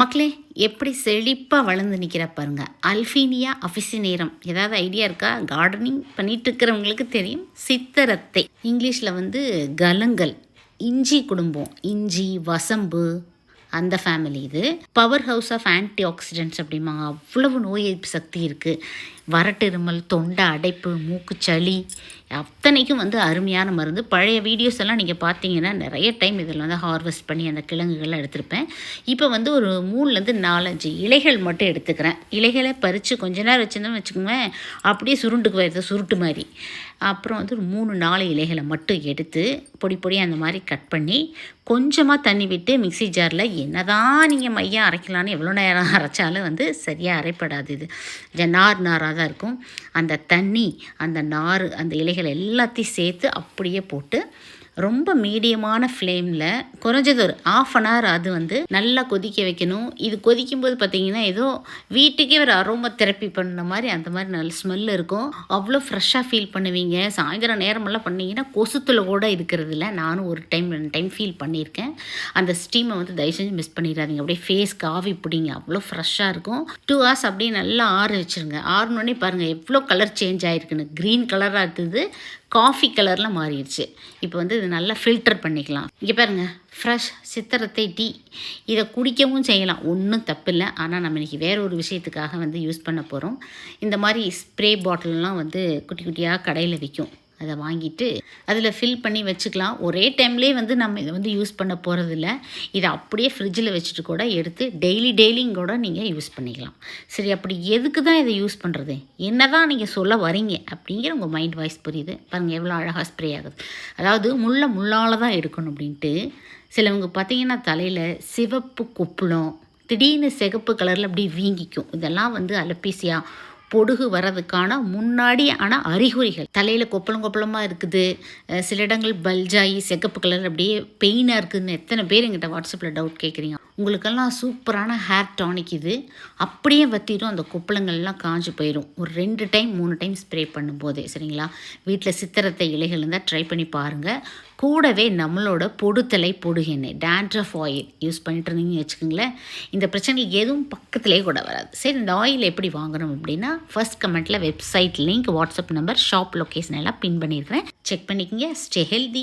மக்களே எப்படி செழிப்பாக வளர்ந்து நிற்கிற பாருங்க. அல்ஃபீனியா அஃபிசினேரம் ஏதாவது ஐடியா இருக்கா? கார்டனிங் பண்ணிட்டு இருக்கிறவங்களுக்கு தெரியும். சித்தரத்தை. இங்கிலீஷில் வந்து கலங்கல் இஞ்சி குடும்பம். இஞ்சி வசம்பு அந்த ஃபேமிலி இது. Powerhouse of antioxidants அப்படிம்பாங்க. அவ்வளவு நோய் எதிர்ப்பு சக்தி இருக்குது வறட்டிருமல் தொண்டை அடைப்பு மூக்கு சளி அத்தனைக்கும் வந்து அருமையான மருந்து. பழைய வீடியோஸ் எல்லாம் நீங்கள் பார்த்தீங்கன்னா நிறைய டைம் இதில் வந்து ஹார்வெஸ்ட் பண்ணி அந்த கிழங்குகள்லாம் எடுத்திருப்பேன். இப்போ வந்து ஒரு மூணுலேருந்து நாலஞ்சு இலைகள் மட்டும் எடுத்துக்கிறேன். இலைகளை பறித்து கொஞ்ச நேரம் வச்சுருந்தோம்னு வச்சுக்கோங்களேன் அப்படியே சுருண்டுக்கு வருது சுருட்டு மாதிரி. அப்புறம் வந்து ஒரு மூணு நாலு இலைகளை மட்டும் எடுத்து பொடி பொடியாக அந்த மாதிரி கட் பண்ணி கொஞ்சமாக தண்ணி விட்டு மிக்ஸி ஜாரில் என்னதான் நீங்கள் மையம் அரைக்கலான்னு எவ்வளோ நேரம் அரைச்சாலும் வந்து சரியாக அரைப்படாது இது. நார் நாராக தான் இருக்கும். அந்த தண்ணி அந்த நார் அந்த இலைகள் எல்லாத்தையும் சேர்த்து அப்படியே போட்டு ரொம்ப மீடியமான ஃப்ளேமில் குறைஞ்சது ஒரு ஆஃப் அன் ஹவர் அது வந்து நல்லா கொதிக்க வைக்கணும். இது கொதிக்கும்போது பார்த்தீங்கன்னா ஏதோ வீட்டுக்கே ஒரு அரோமா தெரப்பி பண்ண மாதிரி அந்த மாதிரி நல்ல ஸ்மெல் இருக்கும். அவ்வளோ ஃப்ரெஷ்ஷாக ஃபீல் பண்ணுவீங்க. சாயந்தரம் நேரமெல்லாம் பண்ணீங்கன்னா கொசுத்தில் கூட இருக்கிறதில்ல நானும் ஒரு டைம் ரெண்டு டைம் ஃபீல் பண்ணியிருக்கேன். அந்த ஸ்டீமை வந்து தயவு செஞ்சு மிஸ் பண்ணிடாதீங்க. அப்படியே ஃபேஸ் காவி பிடிங்க. அவ்வளோ ஃப்ரெஷ்ஷாக இருக்கும். டூ ஹவர்ஸ் அப்படியே நல்லா ஆற வச்சுருங்க. ஆறுனோடனே பாருங்கள் எவ்வளோ கலர் சேஞ்ச் ஆகிருக்குன்னு க்ரீன் கலராக இருந்தது. காஃபி கலரில் மாறிடுச்சு. இப்போ வந்து இது நல்லா ஃபில்டர் பண்ணிக்கலாம். இங்கே பாருங்கள் ஃப்ரெஷ் சித்திரத்தை டீ இதை குடிக்கவும் செய்யலாம். ஒன்றும் தப்பில்லை. ஆனால் நம்ம இன்றைக்கி வேற ஒரு விஷயத்துக்காக வந்து யூஸ் பண்ண போகிறோம் இந்த மாதிரி ஸ்ப்ரே பாட்டிலெலாம் வந்து குட்டி குட்டியாக கடையில் விற்கும் அதை வாங்கிட்டு அதில் ஃபில் பண்ணி வச்சுக்கலாம். ஒரே டைம்லேயே வந்து நம்ம இதை வந்து யூஸ் பண்ண போகிறதில்ல இதை அப்படியே ஃப்ரிட்ஜில் வச்சுட்டு கூட எடுத்து டெய்லி டெய்லியும் கூட நீங்கள் யூஸ் பண்ணிக்கலாம். சரி அப்படி எதுக்கு தான் இதை யூஸ் பண்ணுறது என்ன தான் நீங்கள் சொல்ல வரீங்க அப்படிங்கிற உங்கள் மைண்ட் வாய்ஸ் புரியுது. பாருங்கள் எவ்வளோ அழகாக ஸ்ப்ரே ஆகுது. அதாவது முள்ள முள்ளால் தான் எடுக்கணும் அப்படின்ட்டு. சிலவங்க பார்த்தீங்கன்னா தலையில் சிவப்பு கொப்புளம் திடீர்னு சிகப்பு கலரில் அப்படி வீங்கிக்கும். இதெல்லாம் வந்து அலப்பீசியாக பொடுகு வர்றதுக்கான முன்னாடி ஆனால் அறிகுறிகள். தலையில் கொப்பளம் கொப்பளமாக இருக்குது. சில இடங்கள் பல்ஜாயி சிகப்பு கலர் அப்படியே பெயினாக இருக்குதுன்னு எத்தனை பேர் எங்கிட்ட வாட்ஸ்அப்பில் டவுட் கேட்குறீங்க உங்களுக்கெல்லாம் சூப்பரான ஹேர் டானிக் இது. அப்படியே வத்திடும் அந்த கொப்பளங்கள்லாம் காஞ்சு போயிடும் ஒரு ரெண்டு டைம் மூணு டைம் ஸ்ப்ரே பண்ணும்போது சரிங்களா? வீட்டில் சித்திரத்தை இலைகள் இருந்தால் ட்ரை பண்ணி பாருங்கள் கூடவே நம்மளோட பொடுத்தலை பொடுகெண்ணெய் டேண்ட்ரஃப் ஆயில் யூஸ் பண்ணிட்டு இருந்தீங்கன்னு வச்சுக்கோங்களேன். இந்த பிரச்சனை எதுவும் பக்கத்துலேயே கூட வராது. சரி இந்த ஆயில் எப்படி வாங்கணும் அப்படின்னா ஃபர்ஸ்ட் கமெண்ட்டில் website link WhatsApp number shop location எல்லாம் பின் பண்ணிடுறேன். செக் பண்ணிக்கங்க. Stay healthy